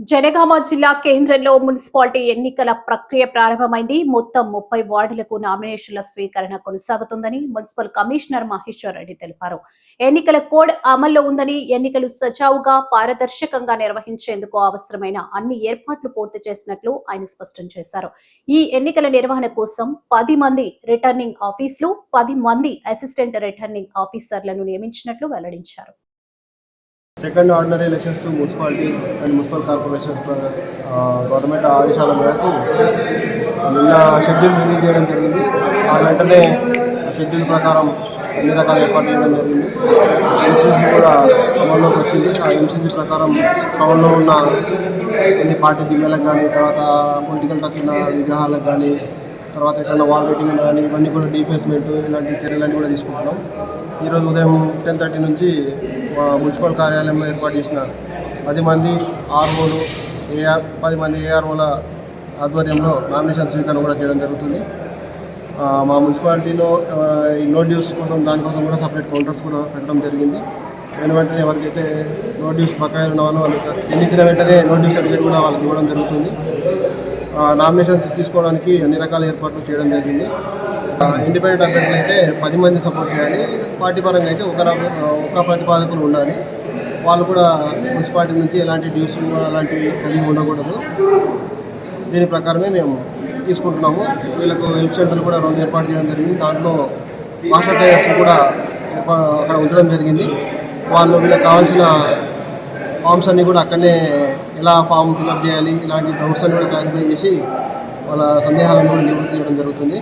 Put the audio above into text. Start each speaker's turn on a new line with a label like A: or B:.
A: జనగామ జిల్లా కేంద్రంలో మున్సిపాలిటీ ఎన్నికల ప్రక్రియ ప్రారంభమైంది. మొత్తం ముప్పై వార్డులకు నామినేషన్ల స్వీకరణ కొనసాగుతుందని మున్సిపల్ కమిషనర్ మహేశ్వర్ రెడ్డి తెలిపారు. ఎన్నికల కోడ్ అమల్లో ఉందని ఎన్నికలు సజావుగా పారదర్శకంగా నిర్వహించేందుకు అవసరమైన అన్ని ఏర్పాట్లు పూర్తి చేసినట్లు ఆయన స్పష్టం చేశారు. ఈ ఎన్నికల నిర్వహణ కోసం పది మంది రిటర్నింగ్ ఆఫీసులు పది మంది అసిస్టెంట్ రిటర్నింగ్ ఆఫీసర్లను నియమించినట్లు వెల్లడించారు.
B: Second ordinary elections to municipalities and municipal corporations government ఆదేశాల మేరకు నిన్న షెడ్యూల్ రిలీజ్ చేయడం జరిగింది. ఆ వెంటనే షెడ్యూల్ ప్రకారం అన్ని రకాల ఏర్పాట్లు చేయడం జరిగింది. ఎంసీసీ కూడా అమల్లోకి వచ్చింది. ఆ ఎంసీసీ ప్రకారం టౌన్లో ఉన్న కొన్ని పార్టీ దిమ్మలకు కానీ తర్వాత పొలిటికల్ టచ్ ఉన్న విగ్రహాలకు కానీ తర్వాత ఎక్కడైనా వాల్ రేటింగ్ కానీ ఇవన్నీ కూడా డీఫేస్మెంట్ ఇలాంటి చర్యలన్నీ కూడా తీసుకుంటున్నాం. ఈరోజు ఉదయం టెన్ థర్టీ నుంచి మా మున్సిపల్ కార్యాలయంలో ఏర్పాటు చేసిన పది మంది ఆర్ఓలు ఏఆర్ పది మంది ఏఆర్ఓల ఆధ్వర్యంలో నామినేషన్ స్వీకరణ కూడా చేయడం జరుగుతుంది. మా మున్సిపాలిటీలో ఈ నో డ్యూస్ కోసం దానికోసం కూడా సపరేట్ కౌంటర్స్ కూడా పెట్టడం జరిగింది. వెను వెంటనే ఎవరికైతే నో డ్యూస్ బకాయిలు ఉన్న వాళ్ళు వాళ్ళకి ఎన్నికల వెంటనే నో డ్యూస్ సర్టిఫికేట్ కూడా వాళ్ళకి ఇవ్వడం జరుగుతుంది. నామినేషన్స్ తీసుకోవడానికి అన్ని రకాల ఏర్పాట్లు చేయడం జరిగింది. ఇండిపెండెంట్ అభ్యర్థులు అయితే పది మంది సపోర్ట్ చేయాలి. పార్టీ పరంగా అయితే ఒక ఒక ప్రతిపాదకులు ఉండాలి. వాళ్ళు కూడా మున్సిపాలిటీ నుంచి ఎలాంటి డ్యూస్ అలాంటివి కలిగి ఉండకూడదు. దీని ప్రకారమే మేము తీసుకుంటున్నాము. వీళ్ళకు హెల్ప్ సెంటర్లు కూడా రెండు ఏర్పాటు చేయడం జరిగింది. దాంట్లో మాస్టర్ టైలర్స్ కూడా అక్కడ ఉంచడం జరిగింది. వాళ్ళు వీళ్ళకి కావాల్సిన ఫామ్స్ అన్నీ కూడా అక్కడనే ఎలా ఫామ్ ఫిల్అప్ చేయాలి ఇలాంటి డౌట్స్ అన్ని కూడా క్లారిఫై చేసి వాళ్ళ సందేహాలను కూడా నివృత్తి చేయడం జరుగుతుంది.